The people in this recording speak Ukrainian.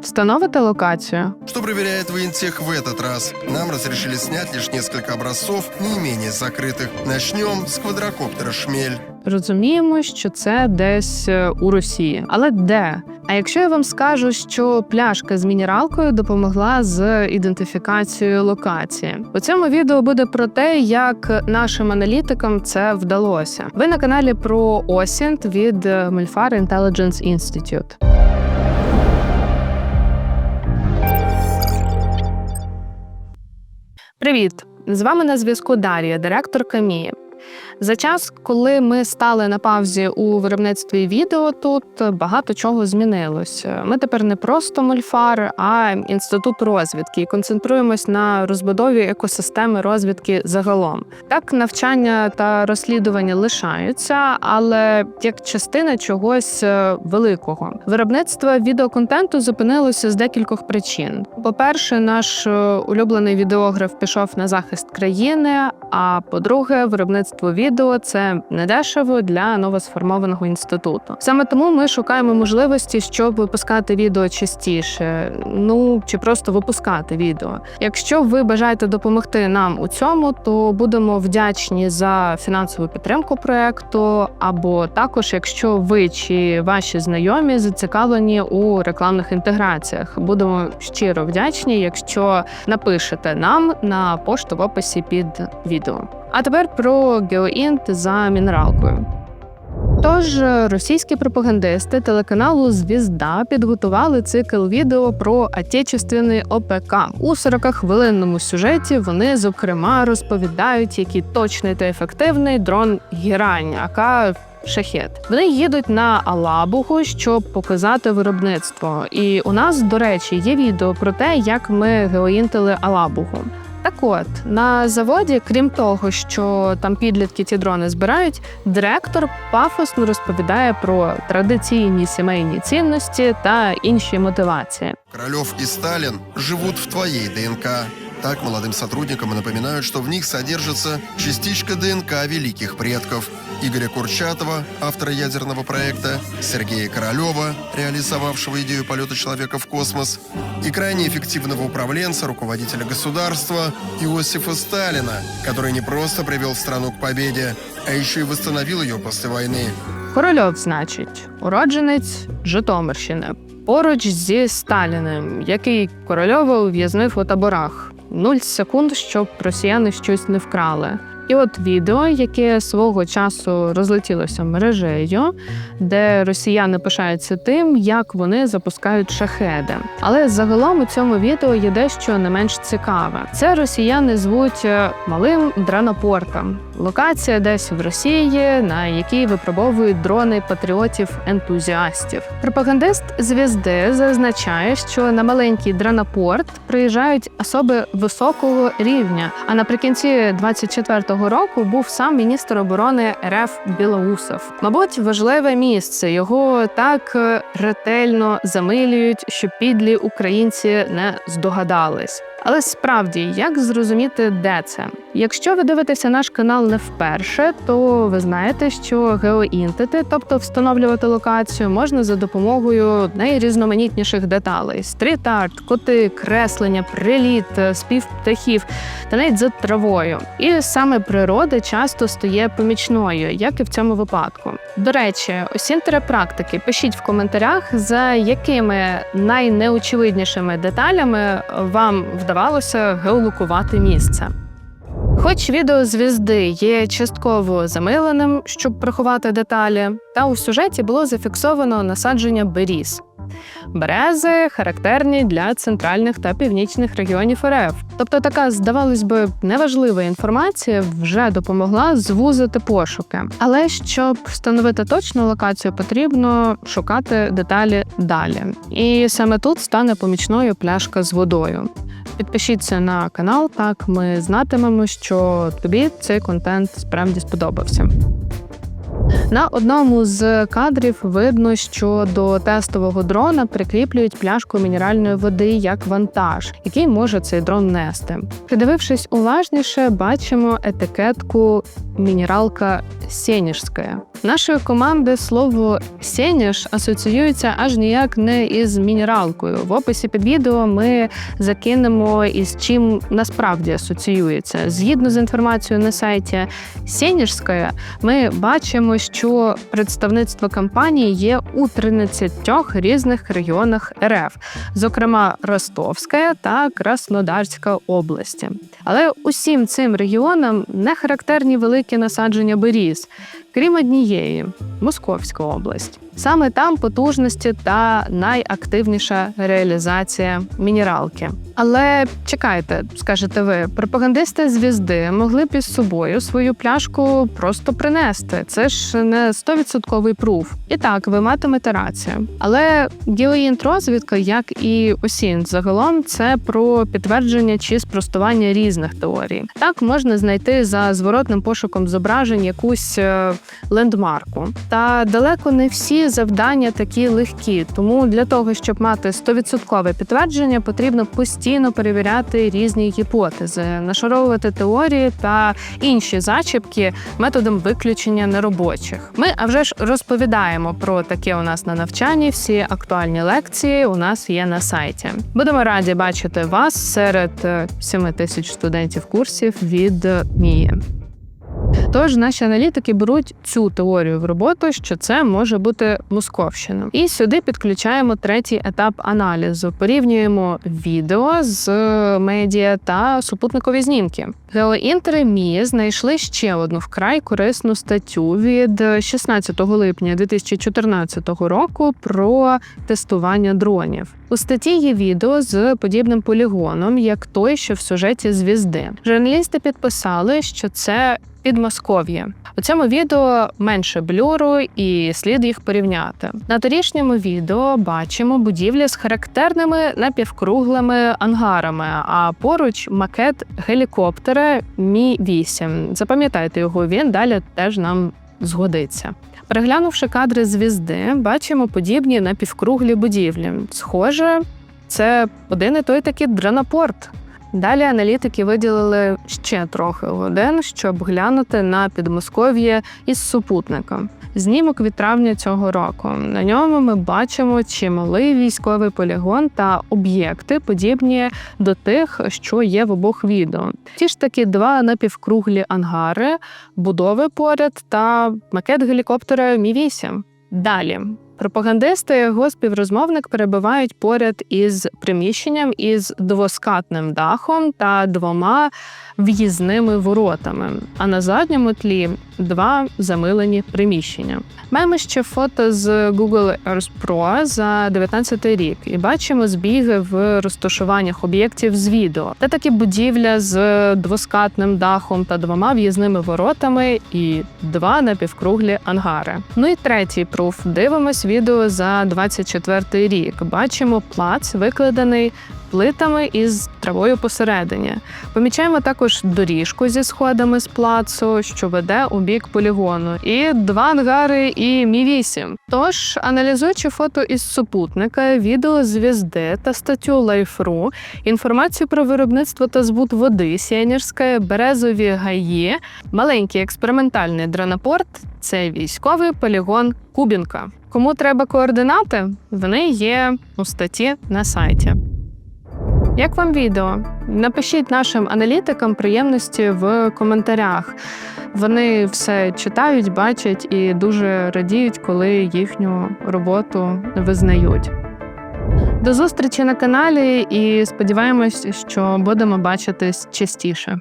встановити локацію. Что проверяет воентех в этот раз? Нам разрешили снять лишь несколько образцов, не менее закрытых. Начнем с квадрокоптера «Шмель». Розуміємо, що це десь е, у Росії, але де? А якщо я вам скажу, що пляшка з мінералкою допомогла з ідентифікацією локації, у цьому відео буде про те, як нашим аналітикам це вдалося. Ви на каналі про Осінт від Мельфар Intelligence Institute. Привіт! З вами на зв'язку Дарія, директорка Мії. За час, коли ми стали на паузі у виробництві відео, тут багато чого змінилось. Ми тепер не просто мульфар, а інститут розвідки і концентруємось на розбудові екосистеми розвідки загалом. Так, навчання та розслідування лишаються, але як частина чогось е, великого. Виробництво відеоконтенту зупинилося з декількох причин. По-перше, наш е, улюблений відеограф пішов на захист країни. А по-друге, виробництво відео це недешево для новосформованого інституту. Саме тому ми шукаємо можливості, щоб випускати відео частіше, ну чи просто випускати відео. Якщо ви бажаєте допомогти нам у цьому, то будемо вдячні за фінансову підтримку проекту, або також, якщо ви чи ваші знайомі зацікавлені у рекламних інтеграціях, будемо щиро вдячні, якщо напишете нам на пошту в описі під відео. А тепер про геоінт за мінералкою. Тож російські пропагандисти телеканалу Звізда підготували цикл відео про отечественний ОПК. У 40-хвилинному сюжеті вони зокрема розповідають, який точний та ефективний дрон Гірань, ака Шахет. Вони їдуть на Алабугу, щоб показати виробництво. І у нас, до речі, є відео про те, як ми геоінтили Алабугу. Так от на заводі, крім того, що там підлітки ці дрони збирають, директор пафосно розповідає про традиційні сімейні цінності та інші мотивації. Крольов і Сталін живуть в твоїй ДНК. Так молодым сотрудникам напоминают, что в них содержится частичка ДНК великих предков. Игоря Курчатова, автора ядерного проекта, Сергея Королева, реализовавшего идею полета человека в космос, и крайне эффективного управленца, руководителя государства Иосифа Сталина, который не просто привел страну к победе, а еще и восстановил ее после войны. Корольов, значить, уродженець Житомирщини, поруч зі Сталіним, який Корольова ув'язнив у таборах. Нуль секунд, щоб росіяни щось не вкрали. І от відео, яке свого часу розлетілося мережею, де росіяни пишаються тим, як вони запускають шахеди. Але загалом у цьому відео є дещо не менш цікаве. Це росіяни звуть е, малим дранопортом. Локація десь в Росії, на якій випробовують дрони патріотів-ентузіастів. Пропагандист звізди зазначає, що на маленький дранопорт приїжджають особи високого рівня. А наприкінці 24-го року був сам міністр оборони РФ Білоусов. Мабуть, важливе місце його так е, ретельно замилюють, що підлі українці не здогадались. Але справді, як зрозуміти, де це? Якщо ви дивитеся наш канал не вперше, то ви знаєте, що геоінтити, тобто встановлювати локацію, можна за допомогою найрізноманітніших деталей: стріт-арт, коти, креслення, приліт, спів птахів та навіть за травою. І саме природа часто стає помічною, як і в цьому випадку. До речі, усі практики пишіть в коментарях, за якими найнеочевиднішими деталями вам вдавалося геолокувати місце. Хоч відео звізди є частково замиленим, щоб приховати деталі, та у сюжеті було зафіксовано насадження беріз. Берези характерні для центральних та північних регіонів РФ. Тобто така, здавалось би, неважлива інформація вже допомогла звузити пошуки. Але щоб встановити точну локацію, потрібно шукати деталі далі. І саме тут стане помічною пляшка з водою. Підпишіться на канал, так ми знатимемо, що тобі цей контент справді сподобався. На одному з кадрів видно, що до тестового дрона прикріплюють пляшку мінеральної води як вантаж, який може цей дрон нести. Придивившись уважніше, бачимо етикетку мінералка Сєніжська. Нашої команди слово Сєніж асоціюється аж ніяк не із мінералкою. В описі під відео ми закинемо із чим насправді асоціюється. Згідно з інформацією на сайті Сєніжська, ми бачимо, що представництво компанії є у 13 різних регіонах РФ, зокрема Ростовська та Краснодарська області. Але усім цим регіонам не характерні великі насадження беріз, крім однієї Московська область. Саме там потужності та найактивніша реалізація мінералки. Але чекайте, скажете ви, пропагандисти звізди могли б із собою свою пляшку просто принести. Це ж не 100% пруф. І так, ви матимете рацію. Але геоінтрозвідка, як і осінь, загалом це про підтвердження чи спростування різних теорій. Так можна знайти за зворотним пошуком зображень якусь е, лендмарку. Та далеко не всі завдання такі легкі. Тому для того, щоб мати 100% підтвердження, потрібно постійно перевіряти різні гіпотези, нашаровувати теорії та інші зачіпки методом виключення неробочих. Ми а вже ж розповідаємо про таке у нас на навчанні. Всі актуальні лекції у нас є на сайті. Будемо раді бачити вас серед 7 тисяч студентів курсів від Мії. Тож наші аналітики беруть цю теорію в роботу, що це може бути Московщина. І сюди підключаємо третій етап аналізу. Порівнюємо відео з медіа та супутникові знімки. Геоінтери Мії знайшли ще одну вкрай корисну статтю від 16 липня 2014 року про тестування дронів. У статті є відео з подібним полігоном, як той, що в сюжеті звізди. Журналісти підписали, що це Підмосков'я. У цьому відео менше блюру і слід їх порівняти. На торішньому відео бачимо будівлі з характерними напівкруглими ангарами, а поруч макет гелікоптера Мі 8 Запам'ятайте його, він далі теж нам згодиться. Переглянувши кадри звізди, бачимо подібні напівкруглі будівлі. Схоже, це один і той такий дронопорт. Далі аналітики виділили ще трохи годин, щоб глянути на підмосков'я із супутника. Знімок від травня цього року. На ньому ми бачимо чималий військовий полігон та об'єкти, подібні до тих, що є в обох відео. Ті ж таки два напівкруглі ангари, будови поряд та макет гелікоптера Мі 8 Далі пропагандисти, його співрозмовник перебувають поряд із приміщенням із двоскатним дахом та двома в'їзними воротами. А на задньому тлі два замилені приміщення. Маємо ще фото з Google Earth Pro за 19 рік, і бачимо збіги в розташуваннях об'єктів з відео. Це такі будівля з двоскатним дахом та двома в'їзними воротами і два напівкруглі ангари. Ну і третій пруф. Дивимось відео за 24 рік. Бачимо плац, викладений плитами із травою посередині. Помічаємо також доріжку зі сходами з плацу, що веде у бік полігону, і два ангари і мі 8 Тож, аналізуючи фото із супутника, відео звізди та статтю Life.ru, інформацію про виробництво та збут води Сєнірська, березові гаї, маленький експериментальний дронопорт це військовий полігон Кубінка. Кому треба координати, вони є у статті на сайті. Як вам відео? Напишіть нашим аналітикам приємності в коментарях. Вони все читають, бачать і дуже радіють, коли їхню роботу визнають. До зустрічі на каналі і сподіваємось, що будемо бачитись частіше.